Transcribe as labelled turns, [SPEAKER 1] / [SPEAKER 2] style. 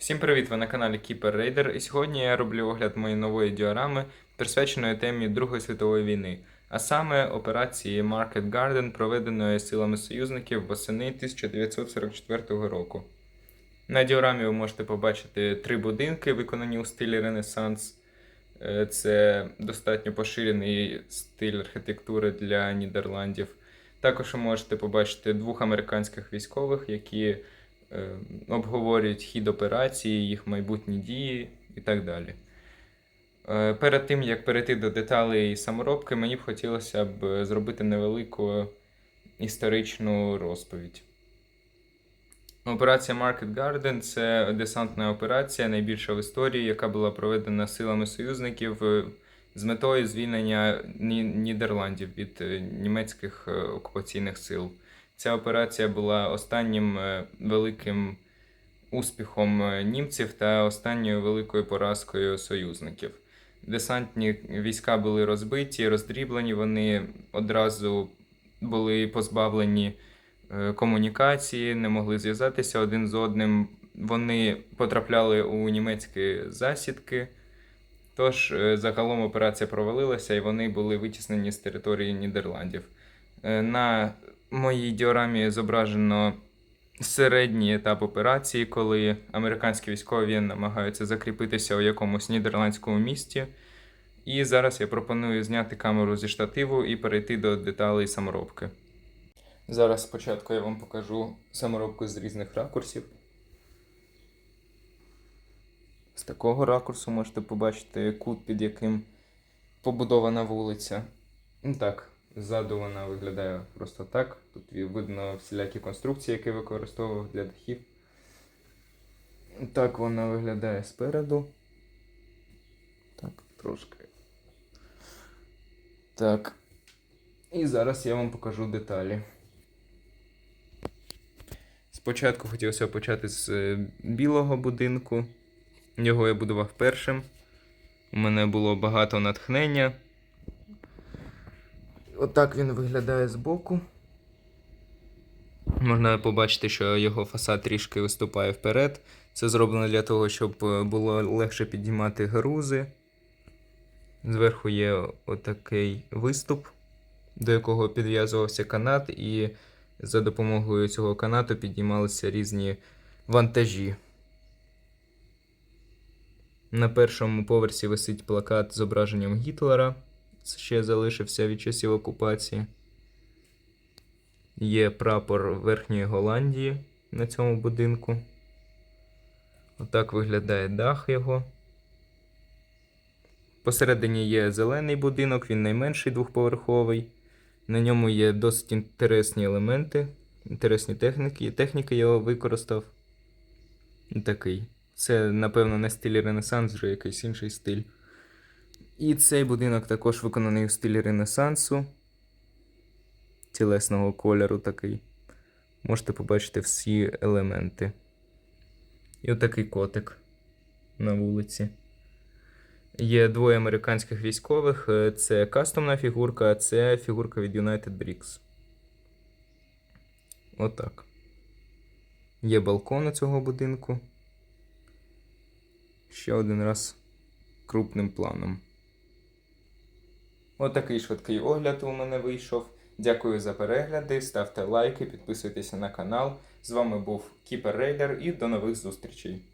[SPEAKER 1] Всім привіт! Ви на каналі Keeper Raider, і сьогодні я роблю огляд моєї нової діорами, присвяченої темі Другої світової війни, а саме операції Market Garden, проведеної силами союзників восени 1944 року. На діорамі ви можете побачити три будинки, виконані у стилі Ренесанс. Е, Це достатньо поширений стиль архітектури для Нідерландів. Також ви можете побачити двох американських військових, які обговорюють хід операції, їх майбутні дії і так далі. Е, Перед тим як перейти до деталей саморобки, мені б хотілося б зробити невелику історичну розповідь. Операція Market Garden це десантна операція, найбільша в історії, яка була проведена силами союзників е, з метою звільнення Нідерландів від е, німецьких е, окупаційних сил. Ця операція була останнім е, великим успіхом е, німців та останньою великою поразкою союзників. Десантні війська були розбиті, роздріблені, вони одразу були позбавлені е, комунікації, не могли зв'язатися один з одним. Вони потрапляли у німецькі засідки. Тож загалом операція провалилася і вони були витіснені з території Нідерландів. На моїй діорамі зображено середній етап операції, коли американські військові намагаються закріпитися у якомусь нідерландському місті. І зараз я пропоную зняти камеру зі штативу і перейти до деталей саморобки. Зараз спочатку я вам покажу саморобку з різних ракурсів. З такого ракурсу можете побачити кут, під яким побудована вулиця. Ну так, ззаду вона виглядає просто так. Тут видно всілякі конструкції, які використовував для дахів. Так вона виглядає спереду. Так, трошки. Так. І зараз я вам покажу деталі. Спочатку хотілося почати з е, білого будинку. Його я будував першим. У мене було багато натхнення. Отак він виглядає збоку. Можна побачити, що його фасад трішки виступає вперед. Це зроблено для того, щоб е, було легше підіймати грузи. Зверху є отакий виступ, до якого підв'язувався канат, і за допомогою цього канату підіймалися різні вантажі. На першому поверсі висить плакат з зображенням Гітлера. Ще залишився від часів окупації. Є прапор Верхньої Голландії на цьому будинку. Отак виглядає дах його. Посередині є зелений будинок, він найменший двохповерховий. На ньому є досить інтересні елементи, інтересні техніки. Техніки я використав. Такий. Це, напевно, не стиль Ренесанс, вже якийсь інший стиль. І цей будинок також виконаний у стилі Ренесансу. Тілесного кольору такий. Можете побачити всі елементи. І отакий котик на вулиці. Є двоє американських військових. Е, Це кастомна фігурка, а це фігурка від United Bricks. Отак. Є балкон у цього будинку. Ще один раз крупним планом. Отакий швидкий огляд у мене вийшов. Дякую за перегляди, ставте лайки, підписуйтеся на канал. З вами був Кіпер Рейдер і до нових зустрічей.